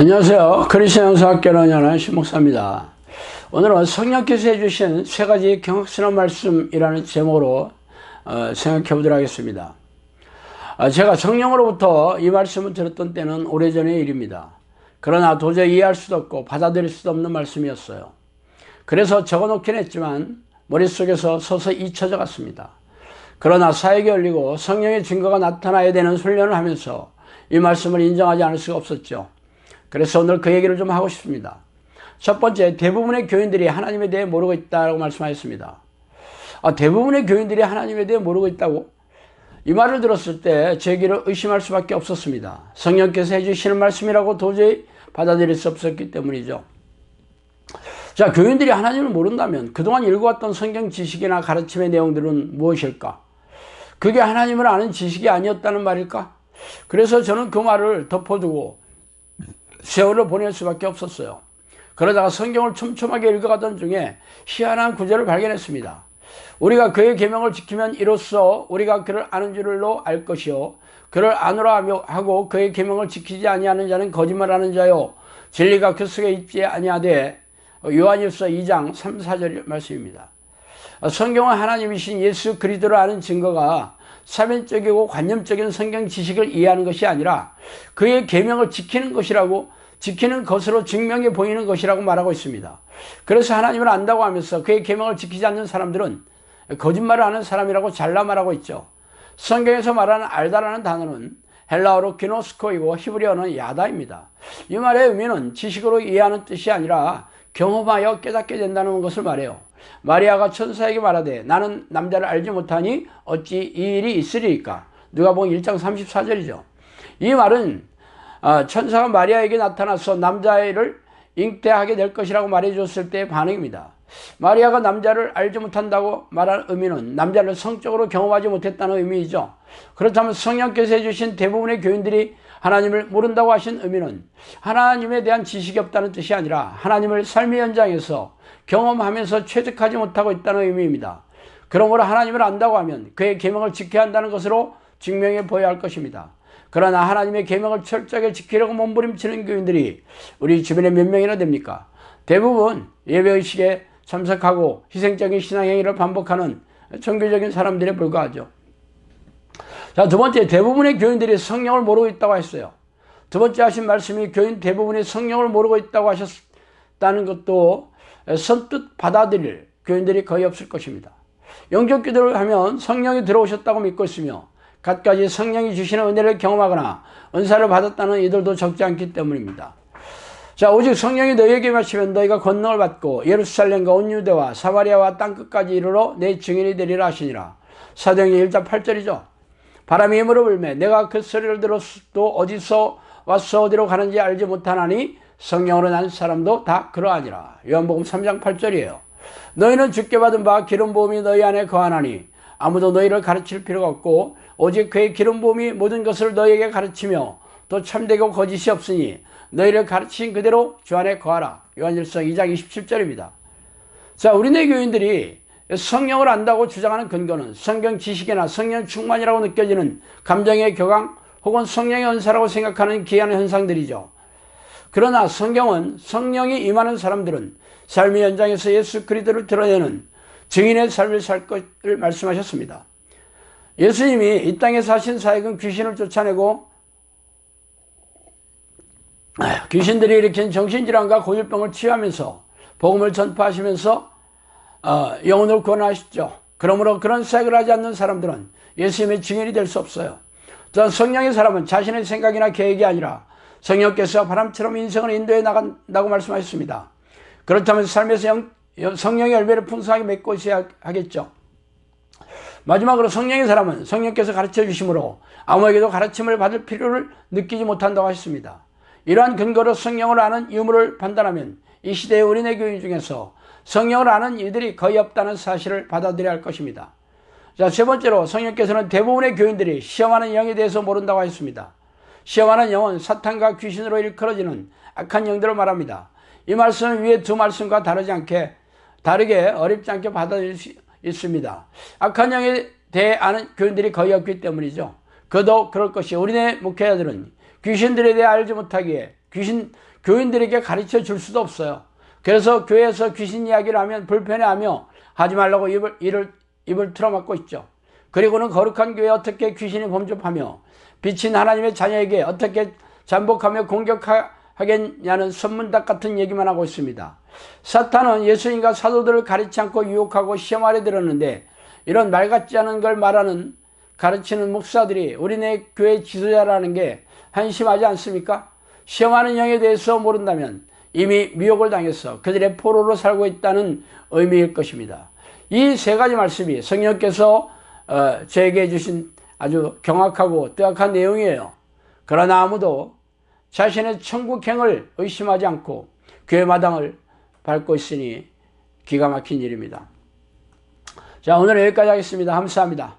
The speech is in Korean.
안녕하세요. 크리스천 영사학교로 연한 신목사입니다. 오늘은 성령께서 해주신 세 가지 경악스러운 말씀이라는 제목으로 어, 생각해 보도록 하겠습니다. 아, 제가 성령으로부터 이 말씀을 들었던 때는 오래전의 일입니다. 그러나 도저히 이해할 수도 없고 받아들일 수도 없는 말씀이었어요. 그래서 적어 놓긴 했지만 머릿속에서 서서 잊혀져 갔습니다. 그러나 사역이 열리고 성령의 증거가 나타나야 되는 훈련을 하면서 이 말씀을 인정하지 않을 수가 없었죠. 그래서 오늘 그 얘기를 좀 하고 싶습니다. 첫 번째, 대부분의 교인들이 하나님에 대해 모르고 있다고 말씀하셨습니다. 아, 대부분의 교인들이 하나님에 대해 모르고 있다고? 이 말을 들었을 때 제 귀를 의심할 수밖에 없었습니다. 성령께서 해주시는 말씀이라고 도저히 받아들일 수 없었기 때문이죠. 자, 교인들이 하나님을 모른다면 그동안 읽어왔던 성경 지식이나 가르침의 내용들은 무엇일까? 그게 하나님을 아는 지식이 아니었다는 말일까? 그래서 저는 그 말을 덮어두고 세월을 보낼 수밖에 없었어요. 그러다가 성경을 촘촘하게 읽어가던 중에 희한한 구절을 발견했습니다. 우리가 그의 계명을 지키면 이로써 우리가 그를 아는 줄로 알 것이요 그를 아노라 하고 그의 계명을 지키지 아니하는 자는 거짓말하는 자요 진리가 그 속에 있지 아니하되 요한일서 2장 3, 4절 말씀입니다. 성경은 하나님이신 예수 그리스도를 아는 증거가 사면적이고 관념적인 성경 지식을 이해하는 것이 아니라 그의 계명을 지키는 것이라고 지키는 것으로 증명해 보이는 것이라고 말하고 있습니다. 그래서 하나님을 안다고 하면서 그의 계명을 지키지 않는 사람들은 거짓말을 하는 사람이라고 잘라 말하고 있죠. 성경에서 말하는 알다라는 단어는 헬라어로 기노스코이고 히브리어는 야다입니다. 이 말의 의미는 지식으로 이해하는 뜻이 아니라 경험하여 깨닫게 된다는 것을 말해요. 마리아가 천사에게 말하되 나는 남자를 알지 못하니 어찌 이 일이 있으리까? 누가 보면 1장 34절이죠. 이 말은 어, 천사가 마리아에게 나타나서 남자를 잉태하게 될 것이라고 말해줬을 때의 반응입니다. 마리아가 남자를 알지 못한다고 말한 의미는 남자를 성적으로 경험하지 못했다는 의미이죠. 그렇다면 성령께서 해주신 대부분의 교인들이 하나님을 모른다고 하신 의미는 하나님에 대한 지식이 없다는 뜻이 아니라 하나님을 삶의 현장에서 경험하면서 최적하지 못하고 있다는 의미입니다. 그러므로 하나님을 안다고 하면 그의 계명을 지켜야 한다는 것으로 증명해 보여야 할 것입니다. 그러나 하나님의 계명을 철저하게 지키려고 몸부림치는 교인들이 우리 주변에 몇 명이나 됩니까? 대부분 예배의식에 참석하고 희생적인 신앙행위를 반복하는 종교적인 사람들에 불과하죠. 자, 두 번째, 대부분의 교인들이 성령을 모르고 있다고 했어요. 두 번째 하신 말씀이 교인 대부분이 성령을 모르고 있다고 하셨다는 것도 선뜻 받아들일 교인들이 거의 없을 것입니다. 영적 기도를 하면 성령이 들어오셨다고 믿고 있으며 갖가지 성령이 주시는 은혜를 경험하거나 은사를 받았다는 이들도 적지 않기 때문입니다. 자, 오직 성령이 너희에게 마시면 너희가 권능을 받고 예루살렘과 온 유대와 사마리아와 땅끝까지 이르러 내 증인이 되리라 하시니라. 사도행전 1장 8절이죠. 바람이 힘으로 불매 내가 그 소리를 들었도 어디서 와서 어디로 가는지 알지 못하나니 성령으로 난 사람도 다 그러하니라. 요한복음 3장 8절이에요. 너희는 죽게 받은 바 기름 부음이 너희 안에 거하나니 아무도 너희를 가르칠 필요가 없고 오직 그의 기름 부음이 모든 것을 너희에게 가르치며 또 참되고 거짓이 없으니 너희를 가르친 그대로 주 안에 거하라. 요한일서 2장 27절입니다. 자, 우리네 교인들이 성령을 안다고 주장하는 근거는 성경 지식이나 성령 충만이라고 느껴지는 감정의 교감 혹은 성령의 은사라고 생각하는 기이한 현상들이죠. 그러나 성경은 성령이 임하는 사람들은 삶의 현장에서 예수 그리스도를 드러내는 증인의 삶을 살 것을 말씀하셨습니다. 예수님이 이 땅에서 하신 사역은 귀신을 쫓아내고 귀신들이 일으킨 정신질환과 고질병을 치유하면서 복음을 전파하시면서 어, 영혼을 구원하시죠. 그러므로 그런 사역을 하지 않는 사람들은 예수님의 증인이 될 수 없어요. 전 성령의 사람은 자신의 생각이나 계획이 아니라 성령께서 바람처럼 인생을 인도해 나간다고 말씀하셨습니다. 그렇다면 삶에서 영, 성령의 열매를 풍성하게 맺고 있어야 하겠죠. 마지막으로 성령의 사람은 성령께서 가르쳐 주심으로 아무에게도 가르침을 받을 필요를 느끼지 못한다고 하셨습니다. 이러한 근거로 성령을 아는 유무를 판단하면 이 시대의 어린애 교인 중에서 성령을 아는 이들이 거의 없다는 사실을 받아들여야 할 것입니다. 자, 세 번째로 성령께서는 대부분의 교인들이 시험하는 영에 대해서 모른다고 하셨습니다. 시험하는 영은 사탄과 귀신으로 일컬어지는 악한 영들을 말합니다. 이 말씀은 위에 두 말씀과 다르지 않게 다르게 어렵지 않게 받아들일 수 있습니다. 악한 영에 대해 아는 교인들이 거의 없기 때문이죠. 그도 그럴 것이 우리네 목회자들은 귀신들에 대해 알지 못하기에 귀신 교인들에게 가르쳐 줄 수도 없어요. 그래서 교회에서 귀신 이야기를 하면 불편해하며 하지 말라고 입을, 입을, 입을 틀어막고 있죠. 그리고는 거룩한 교회에 어떻게 귀신이 범접하며 비친 하나님의 자녀에게 어떻게 잠복하며 공격하 겠냐는 선문답 같은 얘기만 하고 있습니다. 사탄은 예수님과 사도들을 가르치 않고 유혹하고 시험하려 들었는데 이런 말 같지 않은 걸 말하는 가르치는 목사들이 우리네 교회 지도자라는 게 한심하지 않습니까? 시험하는 영에 대해서 모른다면 이미 미혹을 당해서 그들의 포로로 살고 있다는 의미일 것입니다. 이 세 가지 말씀이 성령께서 어, 저에게 주신 아주 경악하고 뜨악한 내용이에요. 그러나 아무도 자신의 천국행을 의심하지 않고 교회 마당을 밟고 있으니 기가 막힌 일입니다. 자, 오늘 여기까지 하겠습니다. 감사합니다.